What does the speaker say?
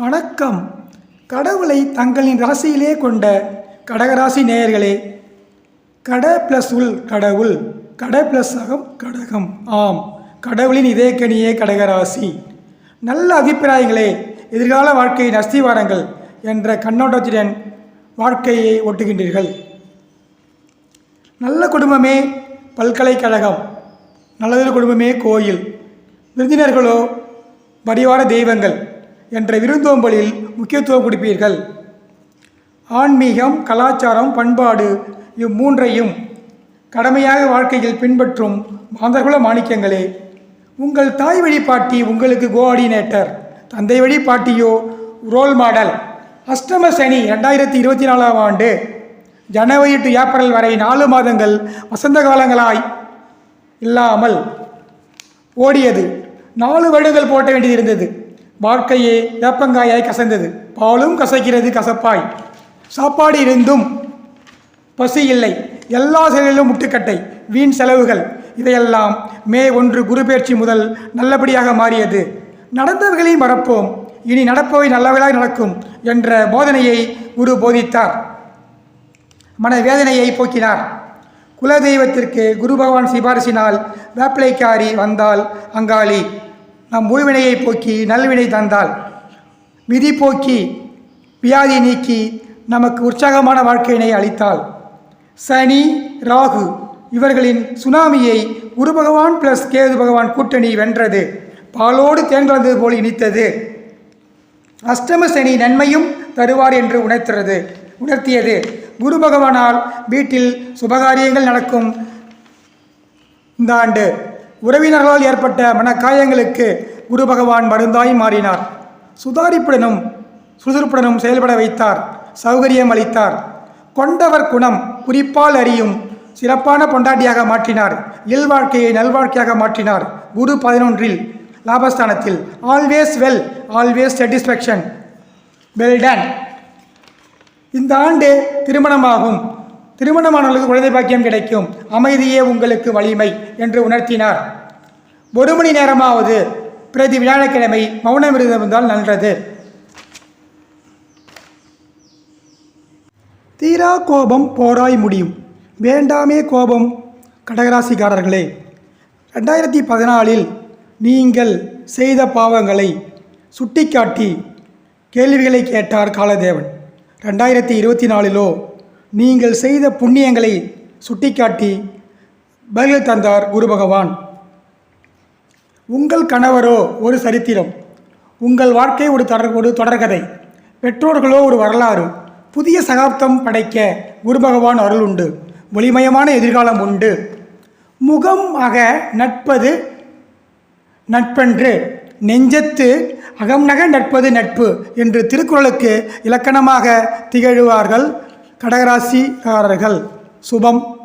வணக்கம். கடவுளை தங்களின் ராசியிலே கொண்ட கடகராசி நேயர்களே கட ப்ளஸ் உள் கடவுள் கட ப்ளஸ் அகம் கடகம். ஆம் கடவுளின் இதயக்கனியே கடகராசி. நல்ல அபிப்பிராயங்களே எதிர்கால வாழ்க்கையின் அஸ்திவாரங்கள் என்ற கண்ணோட்டத்துடன் வாழ்க்கையை ஒட்டுகின்றீர்கள். நல்ல குடும்பமே பல்கலைக்கழகம் நல்லதொரு குடும்பமே கோயில் விருந்தினர்களோ பரிவார தெய்வங்கள் என்ற விருந்தோம்பலில் முக்கியத்துவம் கொடுப்பீர்கள். ஆன்மீகம் கலாச்சாரம் பண்பாடு இம்மூன்றையும் கடமையாக வாழ்க்கையில் பின்பற்றும் மாந்தர்குல மாணிக்கங்களே உங்கள் தாய் வழி பாட்டி உங்களுக்கு கோஆர்டினேட்டர் தந்தை வழி பாட்டியோ ரோல் மாடல். அஷ்டம சனி ரெண்டாயிரத்தி இருபத்தி நாலாம் ஆண்டு ஜனவரி டு ஏப்ரல் வரை நாலு மாதங்கள் வசந்த காலங்களாய் இல்லாமல் ஓடியது. நாலு வருடங்கள் போட்ட வேண்டியது இருந்தது. வாழ்க்கையே வேப்பங்காயாய் கசந்தது. பாலும் கசக்கிறது கசப்பாய். சாப்பாடு இருந்தும் பசி இல்லை. எல்லா செயலிலும் முட்டுக்கட்டை வீண் செலவுகள் இதையெல்லாம் மே ஒன்று குருபெயர்ச்சி முதல் நல்லபடியாக மாறியது. நடந்தவர்களையும் மறப்போம். இனி நடப்பவை நல்லவர்களாக நடக்கும் என்ற போதனையை குரு போதித்தார். மனவேதனையை போக்கினார். குலதெய்வத்திற்கு குரு பகவான் சிபாரிசினால் வேப்பிலைக்காரி வந்தால் அங்காளி நம் உள்வினையை போக்கி நல்வினை தந்தால் விதி போக்கி வியாதி நீக்கி நமக்கு உற்சாகமான வாழ்க்கையினை அளித்தால் சனி ராகு இவர்களின் சுனாமியை குரு பகவான் பிளஸ் கேது பகவான் கூட்டணி வென்றது. பாலோடு தேன் கலந்தது போல் இனித்தது. அஷ்டம சனி நன்மையும் தருவார் என்று உணர்த்துறது உணர்த்தியது. குரு பகவானால் வீட்டில் சுபகாரியங்கள் நடக்கும். இந்த ஆண்டு உறவினர்களால் ஏற்பட்ட மனக்காயங்களுக்கு குரு பகவான் மருந்தாய் மாறினார். சுதாரிப்புடனும் சுறுசுறுப்புடனும் செயல்பட வைத்தார். சௌகரியம் அளித்தார். கொண்டவர் குணம் குறிப்பால் அறியும் சிறப்பான பொண்டாட்டியாக மாற்றினார். இல்வாழ்க்கையை நல்வாழ்க்கையாக மாற்றினார். குரு பதினொன்றில் லாபஸ்தானத்தில். Always well always satisfaction well done இந்த ஆண்டு திருமணமாகும். திருமணமானவர்களுக்கு குழந்தை பாக்கியம் கிடைக்கும். அமைதியே உங்களுக்கு வலிமை என்று உணர்த்தினார். ஒரு மணி நேரமாவது பிரதி வியாழக்கிழமை மௌன விரதம் இருந்தால் நல்லது. தீரா கோபம் போராய் முடியும். வேண்டாமே கோபம் கடகராசிக்காரர்களே. ரெண்டாயிரத்தி பதினாலில் நீங்கள் செய்த பாவங்களை சுட்டிக்காட்டி கேள்விகளை கேட்டார் காலதேவன். ரெண்டாயிரத்தி இருபத்தி நாலிலோ நீங்கள் செய்த புண்ணியங்களை சுட்டிக்காட்டி பதில் தந்தார் குரு பகவான். உங்கள் கணவரோ ஒரு சரித்திரம் உங்கள் வாழ்க்கை ஒரு தொடர் ஒரு தொடர்கதை பெற்றோர்களோ ஒரு வரலாறு புதிய சகாப்தம் படைக்க குரு பகவான் அருள் உண்டு ஒளிமயமான எதிர்காலம் உண்டு. முகம் அக நட்பது நட்பென்று நெஞ்சத்து அகம்நக நட்பது நட்பு என்று திருக்குறளுக்கு இலக்கணமாக திகழ்வார்கள் கடகராசிக்காரர்கள். சுபம்.